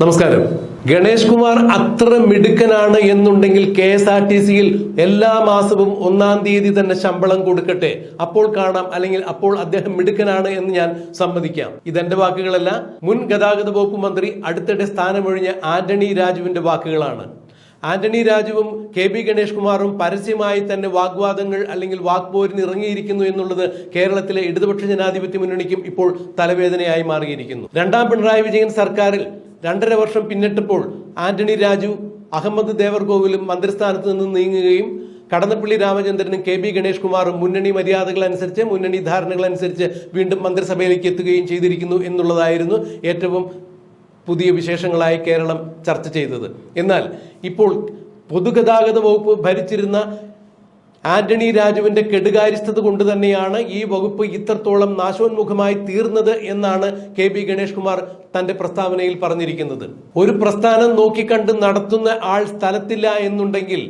നമസ്കാരം. ഗണേഷ് കുമാർ അത്ര മിടുക്കനാണ് എന്നുണ്ടെങ്കിൽ കെ എസ് ആർ ടി സിയിൽ എല്ലാ മാസവും ഒന്നാം തീയതി തന്നെ ശമ്പളം കൊടുക്കട്ടെ. അപ്പോൾ കാണാം അല്ലെങ്കിൽ അപ്പോൾ അദ്ദേഹം മിടുക്കനാണ് എന്ന് ഞാൻ സമ്മതിക്കാം. ഇതെന്റെ വാക്കുകളല്ല. മുൻ ഗതാഗത വകുപ്പ് മന്ത്രി അടുത്തിടെ സ്ഥാനമൊഴിഞ്ഞ ആന്റണി രാജുവിന്റെ വാക്കുകളാണ്. ആന്റണി രാജുവും കെ ബി ഗണേഷ് കുമാറും പരസ്യമായി തന്നെ വാഗ്വാദങ്ങൾ അല്ലെങ്കിൽ വാക്പോരിന് ഇറങ്ങിയിരിക്കുന്നു എന്നുള്ളത് കേരളത്തിലെ ഇടതുപക്ഷ ജനാധിപത്യ മുന്നണിക്കും ഇപ്പോൾ തലവേദനയായി മാറിയിരിക്കുന്നു. രണ്ടാം പിണറായി വിജയൻ സർക്കാരിൽ രണ്ടര വർഷം പിന്നിട്ടപ്പോൾ ആന്റണി രാജു അഹമ്മദ് ദേവർകോവിലും മന്ത്രിസ്ഥാനത്ത് നിന്ന് നീങ്ങുകയും കടന്നപ്പള്ളി രാമചന്ദ്രനും കെ ബി ഗണേഷ് കുമാറും മുന്നണി മര്യാദകൾ അനുസരിച്ച് മുന്നണി ധാരണകൾ അനുസരിച്ച് വീണ്ടും മന്ത്രിസഭയിലേക്ക് എത്തുകയും ചെയ്തിരിക്കുന്നു എന്നുള്ളതായിരുന്നു ഏറ്റവും പുതിയ വിശേഷങ്ങളായി കേരളം ചർച്ച ചെയ്തത്. എന്നാൽ ഇപ്പോൾ പൊതുഗതാഗത വകുപ്പ് ഭരിച്ചിരുന്ന ആന്റണി രാജുവിന്റെ കെടുകാര്യസ്ഥത കൊണ്ട് തന്നെയാണ് ഈ വകുപ്പ് ഇത്രത്തോളം നാശോന്മുഖമായി തീർന്നത് എന്നാണ് കെ ബി ഗണേഷ് കുമാർ തന്റെ പ്രസ്താവനയിൽ പറഞ്ഞിരിക്കുന്നത്. ഒരു പ്രസ്ഥാനം നോക്കിക്കണ്ട് നടത്തുന്ന ആൾ സ്ഥലത്തില്ല എന്നുണ്ടെങ്കിൽ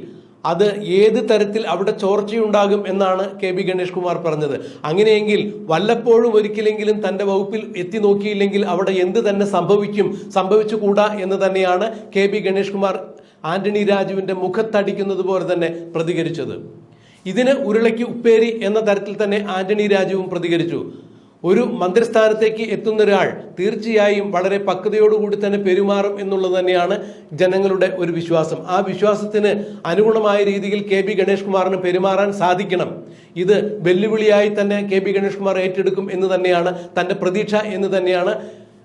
അത് ഏത് തരത്തിൽ അവിടെ ചോർച്ചയുണ്ടാകും എന്നാണ് കെ ബി ഗണേഷ് കുമാർ പറഞ്ഞത്. അങ്ങനെയെങ്കിൽ വല്ലപ്പോഴും ഒരിക്കലെങ്കിലും തന്റെ വകുപ്പിൽ എത്തി നോക്കിയില്ലെങ്കിൽ അവിടെ എന്ത് തന്നെ സംഭവിക്കും സംഭവിച്ചുകൂടാ എന്ന് തന്നെയാണ് കെ ബി ഗണേഷ് കുമാർ ആന്റണി രാജുവിന്റെ മുഖത്തടിക്കുന്നത് പോലെ തന്നെ പ്രതികരിച്ചത്. ഇതിന് ഉരുളയ്ക്ക് ഉപ്പേരി എന്ന തരത്തിൽ തന്നെ ആന്റണി രാജുവും പ്രതികരിച്ചു. ഒരു മന്ത്രിസ്ഥാനത്തേക്ക് എത്തുന്ന ഒരാൾ തീർച്ചയായും വളരെ പക്വതയോടുകൂടി തന്നെ പെരുമാറും എന്നുള്ളത് തന്നെയാണ് ജനങ്ങളുടെ ഒരു വിശ്വാസം. ആ വിശ്വാസത്തിന് അനുഗുണമായ രീതിയിൽ കെ ബി ഗണേഷ് കുമാറിന് പെരുമാറാൻ സാധിക്കണം. ഇത് വെല്ലുവിളിയായി തന്നെ കെ ബി ഗണേഷ് കുമാർ ഏറ്റെടുക്കും എന്ന് തന്നെയാണ് തന്റെ പ്രതീക്ഷ എന്ന് തന്നെയാണ്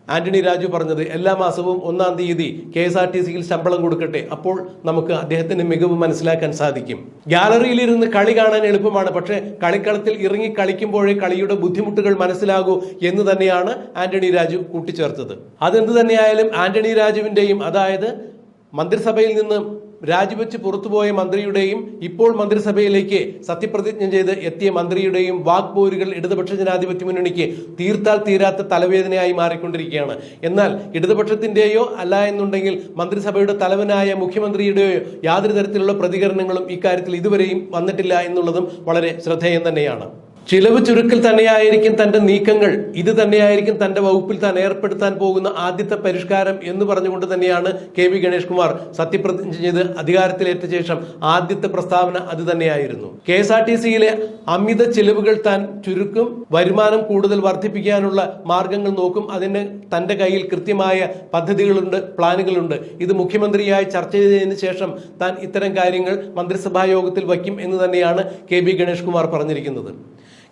ആന്റണി രാജു പറഞ്ഞത് എല്ലാ മാസവും ഒന്നാം തീയതി കെ എസ് ആർ ടി സിയിൽ ശമ്പളം കൊടുക്കട്ടെ. അപ്പോൾ നമുക്ക് അദ്ദേഹത്തിന്റെ മികവ് മനസ്സിലാക്കാൻ സാധിക്കും. ഗാലറിയിലിരുന്ന് കളി കാണാൻ എളുപ്പമാണ്. പക്ഷേ കളിക്കളത്തിൽ ഇറങ്ങി കളിക്കുമ്പോഴേ കളിയുടെ ബുദ്ധിമുട്ടുകൾ മനസ്സിലാകൂ എന്ന് തന്നെയാണ് ആന്റണി രാജു കൂട്ടിച്ചേർത്തത്. അതെന്ത് തന്നെയായാലും ആന്റണി രാജുവിന്റെയും അതായത് മന്ത്രിസഭയിൽ നിന്ന് രാജിവെച്ച് പുറത്തുപോയ മന്ത്രിയുടെയും ഇപ്പോൾ മന്ത്രിസഭയിലേക്ക് സത്യപ്രതിജ്ഞ ചെയ്ത് എത്തിയ മന്ത്രിയുടെയും വാക്പോരുകൾ ഇടതുപക്ഷ ജനാധിപത്യ മുന്നണിക്ക് തീർത്താൽ തീരാത്ത തലവേദനയായി മാറിക്കൊണ്ടിരിക്കുകയാണ്. എന്നാൽ ഇടതുപക്ഷത്തിന്റെയോ അല്ല എന്നുണ്ടെങ്കിൽ മന്ത്രിസഭയുടെ തലവനായ മുഖ്യമന്ത്രിയുടെയോ യാതൊരു തരത്തിലുള്ള പ്രതികരണങ്ങളും ഇക്കാര്യത്തിൽ ഇതുവരെയും വന്നിട്ടില്ല എന്നുള്ളതും വളരെ ശ്രദ്ധേയം തന്നെയാണ്. ചിലവ് ചുരുക്കൽ തന്നെയായിരിക്കും തന്റെ നീക്കങ്ങൾ. ഇത് തന്നെയായിരിക്കും തന്റെ വകുപ്പിൽ താൻ ഏർപ്പെടുത്താൻ പോകുന്ന ആദ്യത്തെ പരിഷ്കാരം എന്ന് പറഞ്ഞുകൊണ്ട് തന്നെയാണ് കെ വി ഗണേഷ് കുമാർ സത്യപ്രതിജ്ഞ ചെയ്ത് അധികാരത്തിലേറ്റ ശേഷം ആദ്യത്തെ പ്രസ്താവന അത് തന്നെയായിരുന്നു. കെ എസ് ആർ ടി സിയിലെ അമിത ചിലവുകൾ താൻ ചുരുക്കും വരുമാനം കൂടുതൽ വർദ്ധിപ്പിക്കാനുള്ള മാർഗങ്ങൾ നോക്കും. അതിന് തന്റെ കയ്യിൽ കൃത്യമായ പദ്ധതികളുണ്ട് പ്ലാനുകളുണ്ട്. ഇത് മുഖ്യമന്ത്രിയായി ചർച്ച ചെയ്തതിന് ശേഷം താൻ ഇത്തരം കാര്യങ്ങൾ മന്ത്രിസഭാ യോഗത്തിൽ വയ്ക്കും എന്ന് തന്നെയാണ് കെ ബി ഗണേഷ് കുമാർ പറഞ്ഞിരിക്കുന്നത്.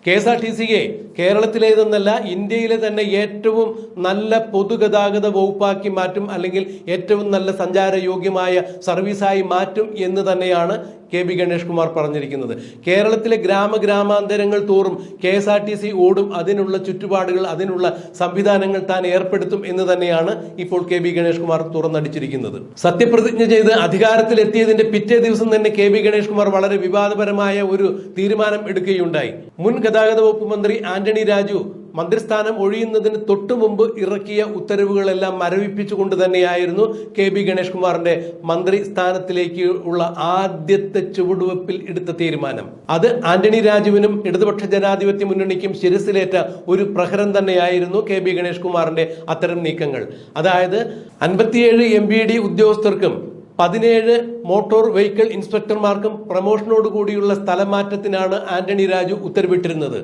കെ എസ് ആർ ടി സിയെ കേരളത്തിലേതെന്നല്ല ഇന്ത്യയിലെ തന്നെ ഏറ്റവും നല്ല പൊതുഗതാഗത വകുപ്പാക്കി മാറ്റും അല്ലെങ്കിൽ ഏറ്റവും നല്ല സഞ്ചാരയോഗ്യമായ സർവീസായി മാറ്റും എന്ന് തന്നെയാണ് കെ ബി ഗണേഷ് കുമാർ പറഞ്ഞിരിക്കുന്നത്. കേരളത്തിലെ ഗ്രാമ ഗ്രാമാന്തരങ്ങൾ തോറും K S R T C ഓടും. അതിനുള്ള ചുറ്റുപാടുകൾ അതിനുള്ള സംവിധാനങ്ങൾ താൻ ഏർപ്പെടുത്തും എന്ന് തന്നെയാണ് ഇപ്പോൾ കെ ബി ഗണേഷ് കുമാർ തുറന്നടിച്ചിരിക്കുന്നത്. സത്യപ്രതിജ്ഞ ചെയ്ത് അധികാരത്തിലെത്തിയതിന്റെ പിറ്റേ ദിവസം തന്നെ കെ ബി ഗണേഷ് കുമാർ വളരെ വിവാദപരമായ ഒരു തീരുമാനം എടുക്കുകയുണ്ടായി. മുൻ ഗതാഗത വകുപ്പ് മന്ത്രി ആന്റണി രാജു മന്ത്രിസ്ഥാനം ഒഴിയുന്നതിന് തൊട്ടു മുമ്പ് ഇറക്കിയ ഉത്തരവുകളെല്ലാം മരവിപ്പിച്ചുകൊണ്ട് തന്നെയായിരുന്നു കെ ബി ഗണേഷ് കുമാറിന്റെ മന്ത്രി സ്ഥാനത്തിലേക്ക് ഉള്ള ആദ്യത്തെ ചുവടുവെപ്പിൽ എടുത്ത തീരുമാനം. അത് ആന്റണി രാജുവിനും ഇടതുപക്ഷ ജനാധിപത്യ മുന്നണിക്കും ശിരസിലേറ്റ ഒരു പ്രഹരം തന്നെയായിരുന്നു കെ ബി ഗണേഷ് കുമാറിന്റെ അത്തരം നീക്കങ്ങൾ. അതായത് അൻപത്തിയേഴ് എം ബി ഡി ഉദ്യോഗസ്ഥർക്കും പതിനേഴ് മോട്ടോർ വെഹിക്കിൾ ഇൻസ്പെക്ടർമാർക്കും പ്രമോഷനോട് കൂടിയുള്ള സ്ഥലമാറ്റത്തിനാണ് ആന്റണി രാജു ഉത്തരവിട്ടിരുന്നത്.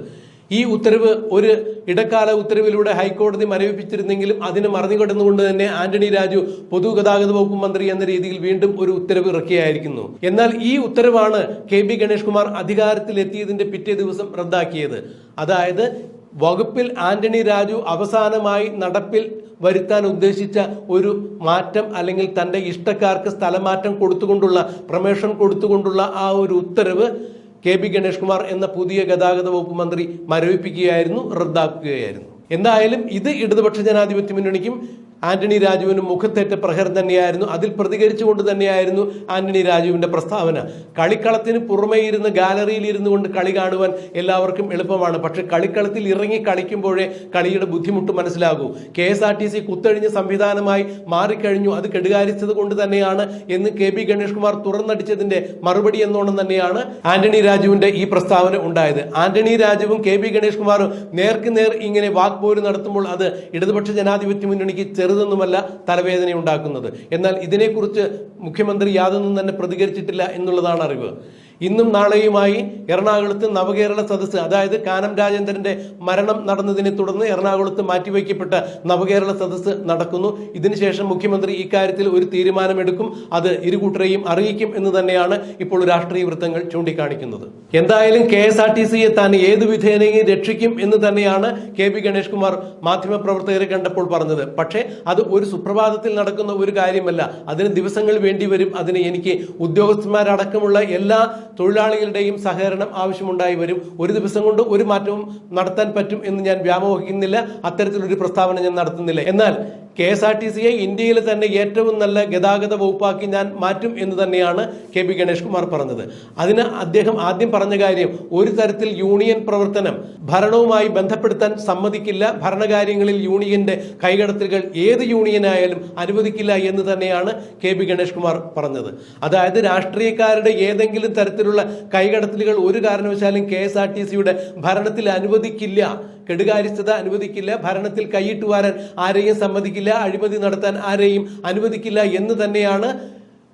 ഈ ഉത്തരവ് ഒരു ഇടക്കാല ഉത്തരവിലൂടെ ഹൈക്കോടതി മരവിപ്പിച്ചിരുന്നെങ്കിലും അതിന് മറിഞ്ഞുകിടന്നുകൊണ്ട് തന്നെ ആന്റണി രാജു പൊതുഗതാഗത വകുപ്പ് മന്ത്രി എന്ന രീതിയിൽ വീണ്ടും ഒരു ഉത്തരവ് ഇറക്കിയായിരിക്കുന്നു. എന്നാൽ ഈ ഉത്തരവാണ് കെ ബി ഗണേഷ് കുമാർ അധികാരത്തിലെത്തിയതിന്റെ പിറ്റേ ദിവസം റദ്ദാക്കിയത്. അതായത് വകുപ്പിൽ ആന്റണി രാജു അവസാനമായി നടപ്പിൽ വരുത്താൻ ഉദ്ദേശിച്ച ഒരു മാറ്റം അല്ലെങ്കിൽ തന്റെ ഇഷ്ടക്കാർക്ക് സ്ഥലമാറ്റം കൊടുത്തുകൊണ്ടുള്ള പ്രമേഷൻ കൊടുത്തുകൊണ്ടുള്ള ആ ഒരു ഉത്തരവ് കെ ബി ഗണേഷ് കുമാർ എന്ന പുതിയ ഗതാഗത വകുപ്പ് മന്ത്രി മരവിപ്പിക്കുകയായിരുന്നു റദ്ദാക്കുകയായിരുന്നു. എന്തായാലും ഇത് ഇടതുപക്ഷ ജനാധിപത്യ മുന്നണിക്കും ആന്റണി രാജുവിന് മുഖത്തേറ്റ പ്രഹരം തന്നെയായിരുന്നു. അതിൽ പ്രതികരിച്ചുകൊണ്ട് തന്നെയായിരുന്നു ആന്റണി രാജുവിന്റെ പ്രസ്താവന. കളിക്കളത്തിന് പുറമേ ഇരുന്ന് ഗാലറിയിൽ ഇരുന്നു കൊണ്ട് കളി കാണുവാൻ എല്ലാവർക്കും എളുപ്പമാണ്. പക്ഷെ കളിക്കളത്തിൽ ഇറങ്ങി കളിക്കുമ്പോഴേ കളിയുടെ ബുദ്ധിമുട്ട് മനസ്സിലാകൂ. K S R T C കുത്തഴിഞ്ഞ സംവിധാനമായി മാറിക്കഴിഞ്ഞു. അത് കെടുകാരിച്ചത് കൊണ്ട് തന്നെയാണ് എന്ന് കെ ബി ഗണേഷ് കുമാർ തുറന്നടിച്ചതിന്റെ മറുപടി എന്നോണം തന്നെയാണ് ആന്റണി രാജുവിന്റെ ഈ പ്രസ്താവന ഉണ്ടായത്. ആന്റണി രാജുവും കെ ബി ഗണേഷ് കുമാറും നേർക്ക് നേർ ഇങ്ങനെ വാക്പോര് നടത്തുമ്പോൾ അത് ഇടതുപക്ഷ ജനാധിപത്യ മുന്നണിക്ക് ചെറുതൊന്നുമല്ല തലവേദന ഉണ്ടാക്കുന്നത് എന്നാൽ ഇതിനെക്കുറിച്ച് മുഖ്യമന്ത്രി യാതൊന്നും തന്നെ പ്രതികരിച്ചിട്ടില്ല എന്നുള്ളതാണ് അറിവ്. ഇന്നും നാളെയുമായി എറണാകുളത്ത് നവകേരള സദസ് അതായത് കാനം രാജേന്ദ്രന്റെ മരണം നടന്നതിനെ തുടർന്ന് എറണാകുളത്ത് മാറ്റിവെക്കപ്പെട്ട നവകേരള സദസ് നടക്കുന്നു. ഇതിനുശേഷം മുഖ്യമന്ത്രി ഇക്കാര്യത്തിൽ ഒരു തീരുമാനമെടുക്കും. അത് ഇരുകൂട്ടരെയും അറിയിക്കും എന്ന് തന്നെയാണ് ഇപ്പോൾ രാഷ്ട്രീയ വൃത്തങ്ങൾ ചൂണ്ടിക്കാണിക്കുന്നത്. എന്തായാലും കെ എസ് ആർ ടി സിയെ താൻ ഏത് വിധേനയും രക്ഷിക്കും എന്ന് തന്നെയാണ് കെ പി ഗണേഷ് കുമാർ മാധ്യമപ്രവർത്തകരെ കണ്ടപ്പോൾ പറഞ്ഞത്. പക്ഷേ അത് ഒരു സുപ്രഭാതത്തിൽ നടക്കുന്ന ഒരു കാര്യമല്ല. അതിന് ദിവസങ്ങൾ വേണ്ടിവരും അതിന് എനിക്ക് ഉദ്യോഗസ്ഥന്മാരടക്കമുള്ള എല്ലാ തൊഴിലാളികളുടെയും സഹകരണം ആവശ്യമുണ്ടായി വരും. ഒരു ദിവസം കൊണ്ട് ഒരു മാറ്റവും നടത്താൻ പറ്റും എന്ന് ഞാൻ വ്യാമോഹിക്കുന്നില്ല. അത്തരത്തിലൊരു പ്രസ്താവന ഞാൻ നടത്തുന്നില്ല. എന്നാൽ കെ എസ് ആർ ടി സിയെ ഇന്ത്യയിൽ തന്നെ ഏറ്റവും നല്ല ഗതാഗത വകുപ്പാക്കി ഞാൻ മാറ്റും എന്ന് തന്നെയാണ് കെ പി ഗണേഷ് കുമാർ പറഞ്ഞത്. അതിന് അദ്ദേഹം ആദ്യം പറഞ്ഞ കാര്യം ഒരു തരത്തിൽ യൂണിയൻ പ്രവർത്തനം ഭരണവുമായി ബന്ധപ്പെടുത്താൻ സമ്മതിക്കില്ല. ഭരണകാര്യങ്ങളിൽ യൂണിയന്റെ കൈകടത്തലുകൾ ഏത് യൂണിയനായാലും അനുവദിക്കില്ല എന്ന് തന്നെയാണ് കെ പി ഗണേഷ് കുമാർ പറഞ്ഞത്. അതായത് രാഷ്ട്രീയക്കാരുടെ ഏതെങ്കിലും തരത്തിലുള്ള കൈകടത്തലുകൾ ഒരു കാരണവശാലും കെ എസ് ആർ ടി സിയുടെ ഭരണത്തിൽ അനുവദിക്കില്ല. കെടുകാര്യസ്ഥത അനുവദിക്കില്ല. ഭരണത്തിൽ കൈയിട്ട് ആരെയും സമ്മതിക്കില്ല. അഴിമതി നടത്താൻ ആരെയും അനുവദിക്കില്ല എന്ന് തന്നെയാണ്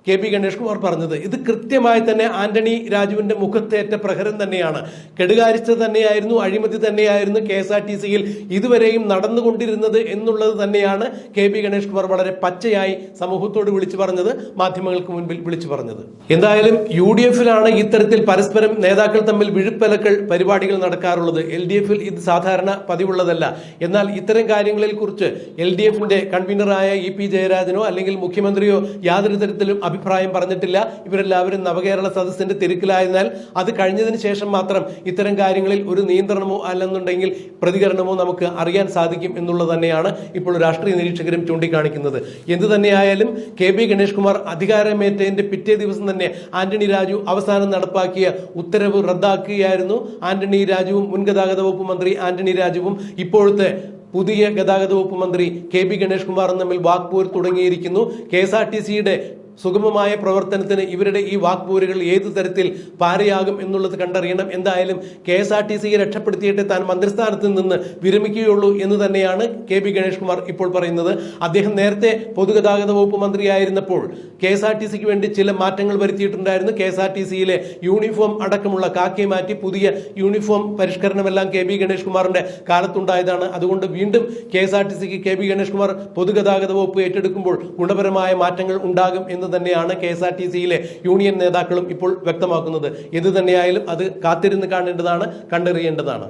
കെ പി ഗണേഷ് കുമാർ പറഞ്ഞത്. ഇത് കൃത്യമായി തന്നെ ആന്റണി രാജുവിന്റെ മുഖത്തേറ്റ പ്രഹരം തന്നെയാണ്. കെടുകാരിച്ച തന്നെയായിരുന്നു അഴിമതി തന്നെയായിരുന്നു കെ എസ് ആർ ടി സിയിൽ ഇതുവരെയും നടന്നുകൊണ്ടിരുന്നത് എന്നുള്ളത് തന്നെയാണ് കെ പി ഗണേഷ് കുമാർ വളരെ പച്ചയായി സമൂഹത്തോട് വിളിച്ചു പറഞ്ഞത് മാധ്യമങ്ങൾക്ക് മുൻപിൽ വിളിച്ചു പറഞ്ഞത്. എന്തായാലും യു ഡി എഫിലാണ് ഇത്തരത്തിൽ പരസ്പരം നേതാക്കൾ തമ്മിൽ വിഴുപ്പലക്കൾ പരിപാടികൾ നടക്കാറുള്ളത്. എൽ ഡി എഫിൽ ഇത് സാധാരണ പതിവുള്ളതല്ല. എന്നാൽ ഇത്തരം കാര്യങ്ങളെ കുറിച്ച് എൽ ഡി എഫിന്റെ കൺവീനറായ ഇ പി ജയരാജനോ അല്ലെങ്കിൽ മുഖ്യമന്ത്രിയോ യാതൊരു തരത്തിലും അഭിപ്രായം പറഞ്ഞിട്ടില്ല. ഇവരെല്ലാവരും നവകേരള സദസ്സിന്റെ തിരക്കിലായതിനാൽ അത് കഴിഞ്ഞതിന് ശേഷം മാത്രം ഇത്തരം കാര്യങ്ങളിൽ ഒരു നിയന്ത്രണമോ അല്ലെന്നുണ്ടെങ്കിൽ പ്രതികരണമോ നമുക്ക് അറിയാൻ സാധിക്കും എന്നുള്ളത് തന്നെയാണ് ഇപ്പോൾ രാഷ്ട്രീയ നിരീക്ഷകരും ചൂണ്ടിക്കാണിക്കുന്നത്. എന്തു തന്നെയായാലും കെ ബി ഗണേഷ് കുമാർ അധികാരമേറ്റതിന്റെ പിറ്റേ ദിവസം തന്നെ ആന്റണി രാജു അവസാനം നടപ്പാക്കിയ ഉത്തരവ് റദ്ദാക്കുകയായിരുന്നു. ആന്റണി രാജുവും മുൻ ഗതാഗത വകുപ്പ് മന്ത്രി ആന്റണി രാജുവും ഇപ്പോഴത്തെ പുതിയ ഗതാഗത വകുപ്പ് മന്ത്രി കെ ബി ഗണേഷ് കുമാറും തമ്മിൽ വാക്പോർ തുടങ്ങിയിരിക്കുന്നു. കെ എസ് ആർ ടി സിയുടെ സുഗമമായ പ്രവർത്തനത്തിന് ഇവരുടെ ഈ വാക്പോരുകൾ ഏതു തരത്തിൽ പാരയാകും എന്നുള്ളത് കണ്ടറിയണം. എന്തായാലും കെ എസ് ആർ ടി സിയെ രക്ഷപ്പെടുത്തിയിട്ട് താൻ മന്ത്രിസ്ഥാനത്ത് നിന്ന് വിരമിക്കുകയുള്ളൂ എന്ന് തന്നെയാണ് കെ പി ഗണേഷ് കുമാർ ഇപ്പോൾ പറയുന്നത്. അദ്ദേഹം നേരത്തെ പൊതുഗതാഗത വകുപ്പ് മന്ത്രിയായിരുന്നപ്പോൾ കെ എസ് ആർ ടി സിക്ക് വേണ്ടി ചില മാറ്റങ്ങൾ വരുത്തിയിട്ടുണ്ടായിരുന്നു. കെ എസ് ആർ ടി സിയിലെ യൂണിഫോം അടക്കമുള്ള കാക്കി മാറ്റി പുതിയ യൂണിഫോം പരിഷ്കരണമെല്ലാം കെ ബി ഗണേഷ് കുമാറിന്റെ കാലത്തുണ്ടായതാണ്. അതുകൊണ്ട് വീണ്ടും കെ എസ് ആർ ടി സിക്ക് കെ ബി ഗണേഷ് കുമാർ പൊതുഗതാഗത വകുപ്പ് ഏറ്റെടുക്കുമ്പോൾ ഗുണപരമായ മാറ്റങ്ങൾ ഉണ്ടാകും എന്ന് തന്നെയാണ് കെ എസ് ആർ ടി സിയിലെ യൂണിയൻ നേതാക്കളും ഇപ്പോൾ വ്യക്തമാക്കുന്നത്. എന്ത് തന്നെയായാലും അത് കാത്തിരുന്ന് കാണേണ്ടതാണ് കണ്ടറിയേണ്ടതാണ്.